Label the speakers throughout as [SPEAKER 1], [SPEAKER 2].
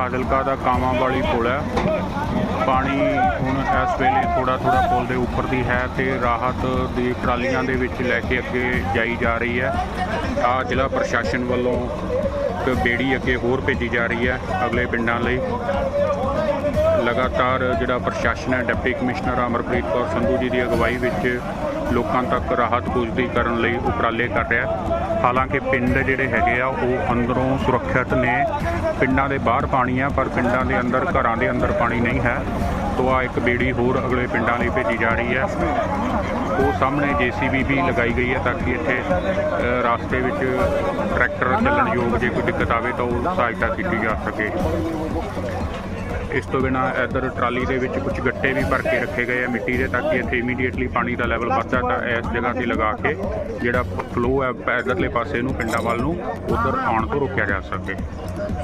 [SPEAKER 1] ਫਾਜ਼ਿਲਕਾ ਦਾ ਕਾਵਾਂ ਵਾਲੀ ਪੁਲ ਹੈ। ਪਾਣੀ ਹੁਣ ਇਸ ਵੇਲੇ ਥੋੜਾ ਥੋੜਾ ਪੁਲ ਦੇ ਉੱਪਰ ਦੀ ਹੈ ਤੇ ਰਾਹਤ ਦੀ ਟਰਾਲੀਆਂ ਦੇ ਵਿੱਚ ਲੈ ਕੇ ਅੱਗੇ ਜਾਈ ਜਾ ਰਹੀ ਹੈ। ਆ ਜ਼ਿਲ੍ਹਾ ਪ੍ਰਸ਼ਾਸਨ ਵੱਲੋਂ ਇੱਕ ਬੇੜੀ ਅੱਗੇ ਹੋਰ ਭੇਜੀ ਜਾ ਰਹੀ ਹੈ ਅਗਲੇ ਪਿੰਡਾਂ ਲਈ। ਲਗਾਤਾਰ ਜਿਹੜਾ ਪ੍ਰਸ਼ਾਸਨ ਹੈ ਡਿਪਟੀ ਕਮਿਸ਼ਨਰ ਅਮਰਪ੍ਰੀਤ ਕੌਰ ਸੰਧੂ ਜੀ ਦੀ ਅਗਵਾਈ ਵਿੱਚ ਲੋਕਾਂ ਤੱਕ ਰਾਹਤ ਪੁੱਜਦੀ ਕਰਨ ਲਈ ਉਪਰਾਲੇ ਕਰ ਰਿਹਾ। ਹਾਲਾਂਕਿ ਪਿੰਡ ਜਿਹੜੇ ਹੈਗੇ ਆ ਉਹ ਅੰਦਰੋਂ ਸੁਰੱਖਿਅਤ ਨੇ। ਪਿੰਡਾਂ ਦੇ ਬਾਹਰ ਪਾਣੀ ਆ ਪਰ ਪਿੰਡਾਂ ਦੇ ਅੰਦਰ ਘਰਾਂ ਦੇ ਅੰਦਰ ਪਾਣੀ ਨਹੀਂ ਹੈ। ਤੋ ਆ ਇੱਕ ਬੇੜੀ ਹੋਰ ਅਗਲੇ ਪਿੰਡਾਂ ਲਈ ਭੇਜੀ ਜਾ ਰਹੀ ਹੈ। ਉਹ ਸਾਹਮਣੇ ਜੀਸੀਬੀ ਵੀ ਲਗਾਈ ਗਈ ਹੈ ਤਾਂ ਕਿ ਇੱਥੇ ਰਾਸਤੇ ਵਿੱਚ ਟਰੈਕਟਰ ਚੱਲਣ ਯੋਗ ਜੇ ਕੋਈ ਦਿੱਕਤ ਆਵੇ ਤਾਂ ਉਹ ਸਹਾਇਤਾ ਕੀਤੀ ਜਾ ਸਕੇ। ਇਸ ਤੋਂ ਬਿਨਾ ਇੱਧਰ ਟਰਾਲੀ ਦੇ ਵਿੱਚ ਕੁਝ ਗੱਟੇ ਵੀ ਭਰ ਕੇ ਰੱਖੇ ਗਏ ਆ ਮਿੱਟੀ ਦੇ, ਤਾਂ ਕਿ ਇੱਥੇ ਇਮੀਡੀਏਟਲੀ ਪਾਣੀ ਦਾ ਲੈਵਲ ਵੱਧਦਾ ਤਾਂ ਇਸ ਜਗ੍ਹਾ ਤੇ ਲਗਾ ਕੇ ਜਿਹੜਾ ਫਲੋ ਹੈ ਪ- ਇੱਧਰਲੇ ਪਾਸੇ ਨੂੰ, ਪਿੰਡਾਂ ਵੱਲ ਨੂੰ, ਉਧਰ ਆਉਣ ਤੋਂ ਰੋਕਿਆ ਜਾ ਸਕੇ।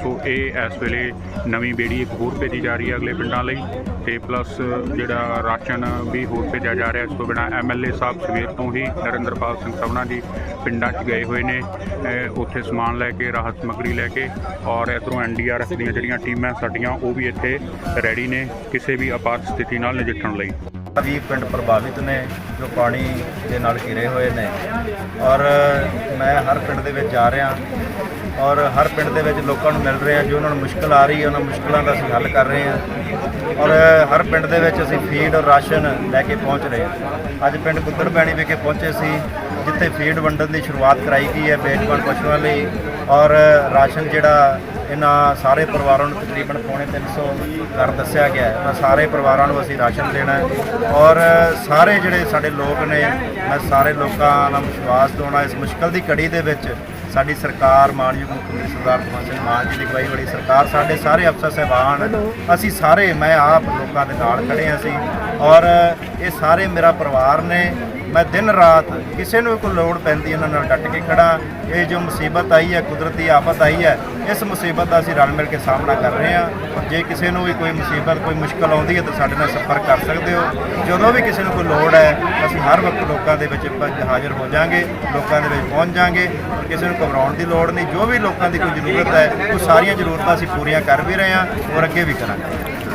[SPEAKER 1] ਸੋ ਇਹ ਇਸ ਵੇਲੇ ਨਵੀਂ ਬੇੜੀ ਇੱਕ ਹੋਰ ਭੇਜੀ ਜਾ ਰਹੀ ਹੈ ਅਗਲੇ ਪਿੰਡਾਂ ਲਈ ਤੇ ਪਲੱਸ ਜਿਹੜਾ ਰਾਸ਼ਨ ਵੀ ਹੋਰ ਭੇਜਿਆ ਜਾ ਰਿਹਾ, ਇਸ ਤੋਂ ਬਿਨਾ ਐਮਐਲਏ ਸਾਹਿਬ ਸਵੇਰ ਤੋਂ ਹੀ ਨਰਿੰਦਰਪਾਲ ਸਿੰਘ ਸਭਨਾ ਜੀ ਪਿੰਡਾਂ 'ਚ ਗਏ ਹੋਏ ਨੇ ਉੱਥੇ ਸਮਾਨ ਲੈ ਕੇ, ਰਾਹਤ ਸਮੱਗਰੀ ਲੈ ਕੇ ਔਰ ਇੱਧਰੋਂ ਐਨਡੀਆਰਐਫ ਦੀਆਂ ਜਿਹੜੀਆਂ ਟੀਮਾਂ ਸਾਡੀਆਂ, ਉਹ ਵੀ ਇੱਥੇ ਰੈਡੀ ਨੇ ਕਿਸੇ ਵੀ ਅਪਾਰ ਸਥਿਤੀ ਨਾਲ ਨਜਿੱਠਣ ਲਈ।
[SPEAKER 2] ਵੀ ਪਿੰਡ ਪ੍ਰਭਾਵਿਤ ਨੇ, ਜੋ ਪਾਣੀ ਦੇ ਨਾਲ ਘਿਰੇ ਹੋਏ ਨੇ। ਔਰ ਮੈਂ ਹਰ ਪਿੰਡ ਦੇ ਵਿੱਚ ਜਾ ਰਿਹਾ ਔਰ ਹਰ ਪਿੰਡ ਦੇ ਵਿੱਚ ਲੋਕਾਂ ਨੂੰ ਮਿਲ ਰਿਹਾ, ਜੋ ਉਹਨਾਂ ਨੂੰ ਮੁਸ਼ਕਲ ਆ ਰਹੀ ਹੈ, ਉਹਨਾਂ ਮੁਸ਼ਕਲਾਂ ਦਾ ਅਸੀਂ ਹੱਲ ਕਰ ਰਹੇ ਹਾਂ। ਔਰ ਹਰ ਪਿੰਡ ਦੇ ਵਿੱਚ ਅਸੀਂ ਫੀਡ ਔਰ ਰਾਸ਼ਨ ਲੈ ਕੇ ਪਹੁੰਚ ਰਹੇ ਹਾਂ। ਅੱਜ ਪਿੰਡ ਗੁੱਦਰ ਪੈਣੀ ਵਿਖੇ ਪਹੁੰਚੇ ਸੀ, ਜਿੱਥੇ ਫੀਡ ਵੰਡਣ ਦੀ ਸ਼ੁਰੂਆਤ ਕਰਾਈ ਗਈ ਹੈ ਬੇਜਵਾਨ ਪਸ਼ੂਆਂ ਲਈ। ਔਰ ਰਾਸ਼ਨ ਜਿਹੜਾ ਇਹਨਾਂ ਸਾਰੇ ਪਰਿਵਾਰਾਂ ਨੂੰ ਤਕਰੀਬਨ ਪੌਣੇ 300 ਘਰ ਦੱਸਿਆ ਗਿਆ ਹੈ। ਉਹਨਾਂ ਸਾਰੇ ਪਰਿਵਾਰਾਂ ਨੂੰ ਅਸੀਂ ਰਾਸ਼ਨ ਦੇਣਾ ਹੈ ਔਰ ਸਾਰੇ ਜਿਹੜੇ ਸਾਡੇ ਲੋਕ ਨੇ, ਮੈਂ ਸਾਰੇ ਲੋਕਾਂ ਨਾਲ ਵਿਸ਼ਵਾਸ ਦਿਵਾਉਣਾ, ਇਸ ਮੁਸ਼ਕਲ ਦੀ ਘੜੀ ਦੇ ਵਿੱਚ ਸਾਡੀ ਸਰਕਾਰ ਮਾਨਯੋਗ ਮੁੱਖ ਮੰਤਰੀ ਸਰਦਾਰ ਭਗਵੰਤ ਸਿੰਘ ਮਾਨ ਜੀ ਦੀ ਅਗਵਾਈ ਵਾਲੀ ਸਰਕਾਰ ਸਾਡੇ ਸਾਰੇ ਅਫਸਰ ਸਹਿਬਾਨ ਅਸੀਂ ਸਾਰੇ, ਮੈਂ ਆਪ ਲੋਕਾਂ ਦੇ ਨਾਲ ਖੜੇ ਹਾਂ ਅਸੀਂ ਔਰ ਇਹ ਸਾਰੇ ਮੇਰਾ ਪਰਿਵਾਰ ਨੇ ਮੈਂ ਦਿਨ ਰਾਤ ਕਿਸੇ ਨੂੰ ਵੀ ਕੋਈ ਲੋੜ ਪੈਂਦੀ ਉਹਨਾਂ ਨਾਲ ਡਟ ਕੇ ਖੜਾ ਇਹ ਜੋ ਮੁਸੀਬਤ ਆਈ ਹੈ, ਕੁਦਰਤੀ ਆਫਤ ਆਈ ਹੈ, ਇਸ ਮੁਸੀਬਤ ਦਾ ਅਸੀਂ ਰਲ ਮਿਲ ਕੇ ਸਾਹਮਣਾ ਕਰ ਰਹੇ ਹਾਂ। ਔਰ ਜੇ ਕਿਸੇ ਨੂੰ ਵੀ ਕੋਈ ਮੁਸੀਬਤ, ਕੋਈ ਮੁਸ਼ਕਲ ਆਉਂਦੀ ਹੈ, ਤਾਂ ਸਾਡੇ ਨਾਲ ਸੰਪਰਕ ਕਰ ਸਕਦੇ ਹੋ। ਜਦੋਂ ਵੀ ਕਿਸੇ ਨੂੰ ਕੋਈ ਲੋੜ ਹੈ, ਅਸੀਂ ਹਰ ਵਕਤ ਲੋਕਾਂ ਦੇ ਵਿੱਚ ਹਾਜ਼ਰ ਹੋ ਜਾਾਂਗੇ, ਲੋਕਾਂ ਦੇ ਵਿੱਚ ਪਹੁੰਚ ਜਾਾਂਗੇ। ਕਿਸੇ ਨੂੰ ਘਬਰਾਉਣ ਦੀ ਲੋੜ ਨਹੀਂ, ਜੋ ਵੀ ਲੋਕਾਂ ਦੀ ਕੋਈ ਜ਼ਰੂਰਤ ਹੈ, ਉਹ ਸਾਰੀਆਂ ਜ਼ਰੂਰਤਾਂ ਅਸੀਂ ਪੂਰੀਆਂ ਕਰ ਵੀ ਰਹੇ ਹਾਂ ਔਰ ਅੱਗੇ ਵੀ ਕਰਾਂਗੇ।